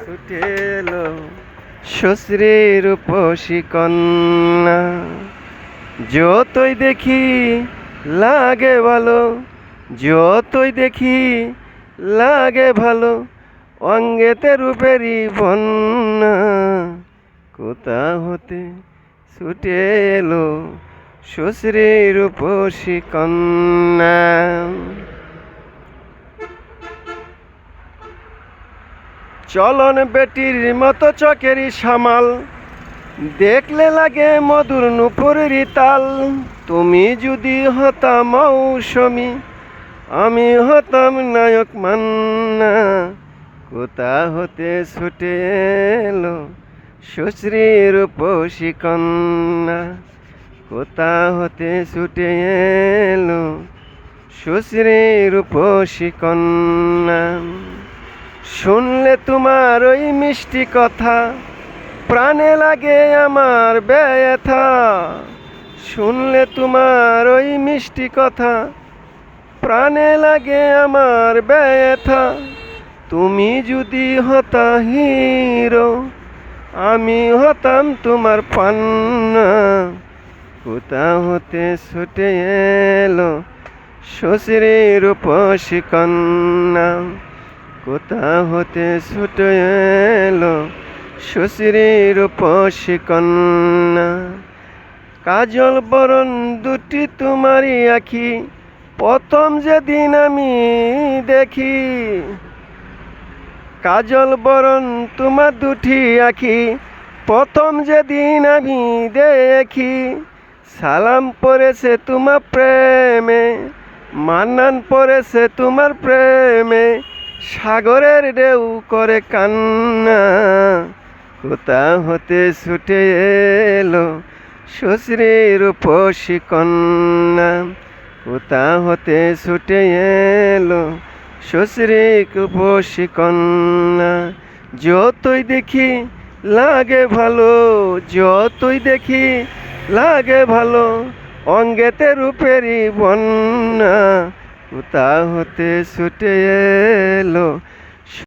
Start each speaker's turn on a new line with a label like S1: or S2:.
S1: ছুটে এলো শ্বশ্রীর যতই দেখি লাগে ভালো, যতই দেখি লাগে ভালো, অঙ্গেতে রূপেরই বন্যা। কোথা হতে ছুটে এলো শ্বশ্রীর উপসী চলন বেটির মতো চকেরই সামাল। দেখলে লাগে মধুর নুপুরের তাল। তুমি যদি হতাম মৌসুমি, আমি হতাম নায়ক মান্না। কোথা হতে ছুটে এলো সুশ্রীর কন্যা কোথা হতে ছুটে এলো সুশ্রীর কন্যা শুনলে তোমার ওই মিষ্টি কথা, প্রাণে লাগে আমার ব্যথা। শুনলে তোমার ওই মিষ্টি কথা, প্রাণে লাগে আমার ব্যথা। তুমি যদি হতা হিরো, আমি হতাম তোমার পান্না। কোথা হতে ছুটে এলো, শ্বশুরের উপসী কন্যা কোথা হতে ছুটে এলো উপসী কন্যা? কাজল বরণ দুটি তোমারই আখি, প্রথম যেদিন আমি দেখি। কাজল বরণ তোমার দুটি আখি, প্রথম যেদিন আমি দেখি। সালাম পড়েছে তোমার প্রেমে, মান্নান পড়েছে তোমার প্রেমে সাগরের ঢেউ করে কান্না, কোথা হতে ছুটে এলো শ্বশুরের উপসী কন্যা? কোথা হতে ছুটে এলো শ্বশুরের উপসী কন্যা? যতই দেখি লাগে ভালো, যতই দেখি লাগে ভালো, অঙ্গেতে রূপেরই বন্যা। কোথা হতে ছুটে এলো।